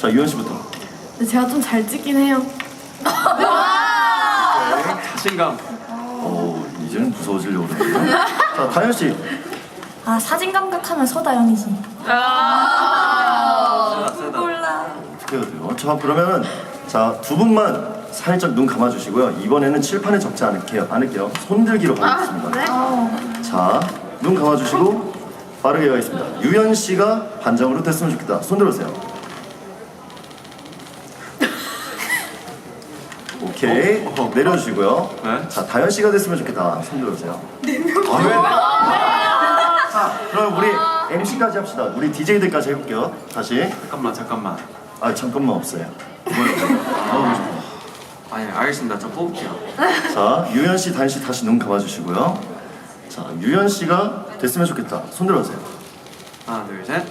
자 유현 씨부터. 근데 제가 좀 잘 찍긴 해요. 자신감. 어 이제는 무서워지려고 그러는데. 자 다현 씨. 아 사진 감각하면 서다연이지. 몰라. 어떻게 해야 돼요? 자 그러면은 자두 분만 살짝 눈 감아주시고요. 이번에는 칠판에 적지 않을게요. 않을게요. 손들기로 가겠습니다. 자, 눈 감아주시고 빠르게 가겠습니다. 유연 씨가 반장으로 됐으면 좋겠다. 손 들어주세요. 오케이. 어, 어. 내려주시고요. 네. 자, 다현 씨가 됐으면 좋겠다. 손 들어주세요. 아, 왜? 자, 그럼 우리 MC까지 합시다. 우리 DJ들까지 해볼게요. 다시. 잠깐만 잠깐만. 아, 잠깐만 없어요. 뭐요? 아니 알겠습니다. 저 뽑을게요. 자, 유연 씨, 다현 씨 다시 눈 감아주시고요. 자, 유연 씨가 됐으면 좋겠다. 손 들어주세요. 하나 둘 셋.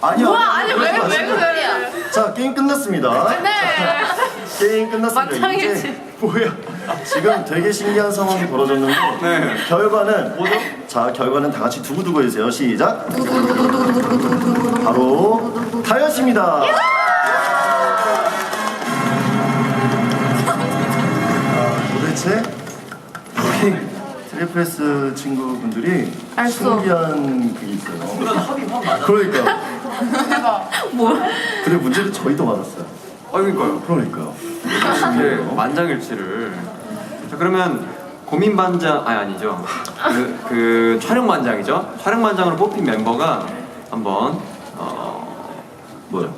아니요. 아니 왜왜 그래? 자, 게임 끝났습니다. 네. 게임 끝났습니다. 마창이지. 이제 뭐야? 지금 되게 신기한 상황이 벌어졌는데 네. 결과는 뭐죠? 자, 결과는 다 같이 두고두고 해주세요. 시작. 바로 다현 씨입니다. 아, 도대체 우리 트리플스 친구분들이 알 수. 신기한 그게 있어요. 그러니까. 뭐야? 근데 문제는 저희도 맞았어요. 아 그러니까요. 그러니까요. 이렇게 신기해요. 만장일치를. 자 그러면 고민 반장 아니 아니죠. 그, 그 촬영 반장이죠. 촬영 반장으로 뽑힌 멤버가 한번 어. 뭐요?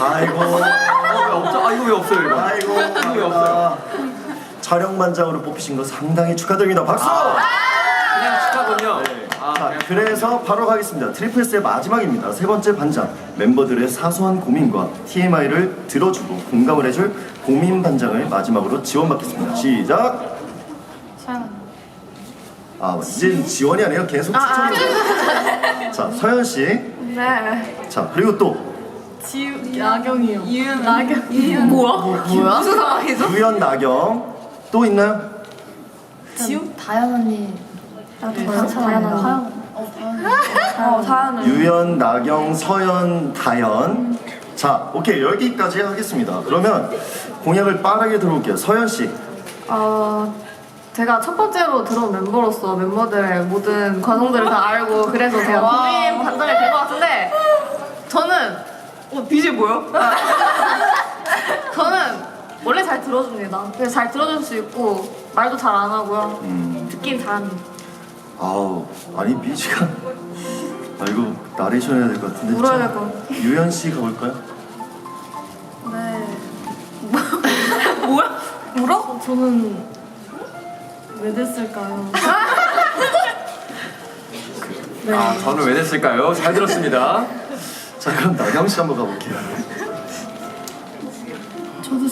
아이고. 어, 왜 없죠? 아 이거 왜 없어요 이거? 아이고. 이거 왜 없어요? 촬영 반장으로 뽑히신 거 상당히 축하드립니다. 박수! 그냥 축하군요. 아, 자, 그냥 그래서 바로 가겠습니다. 트리플스의 마지막입니다. 세 번째 반장. 멤버들의 사소한 고민과 TMI를 들어주고 공감을 해줄 고민 반장을 마지막으로 지원받겠습니다. 시작! 아, 이제 지원이 아니라 계속 추천이 자, 서현 씨. 네. 자, 그리고 또 지우 나경이요. 이윤 나경. 이윤 뭐야? 뭐야? 무슨 상황이죠? 유연, 나경. 또 있나요? 지우? 다현 언니 나도 다현 언니. 어 언니. 유연, 나경, 서연, 다연. 자, 오케이 여기까지 하겠습니다. 그러면 공약을 빠르게 들어볼게요. 서연 씨. 어, 제가 첫 번째로 들어온 멤버로서 멤버들의 모든 과정들을 다 알고 그래서 제가 고민 판단이 될 것 같은데 저는 어, BJ 뭐요? 저는 원래 잘 들어줍니다. 그래서 잘 들어줄 수 있고 말도 잘 안 하고요. 음, 듣긴 잘합니다. 아우, 아니 비지가. 아 이거 나레이션 해야 될 것 같은데. 울어야 자, 될것 같아. 유연 씨 가볼까요? 네. 뭐야? 울어? 저는 왜 됐을까요? 네. 아 저는 왜 됐을까요? 잘 들었습니다. 자 그럼 나경 씨 한번 가볼게요.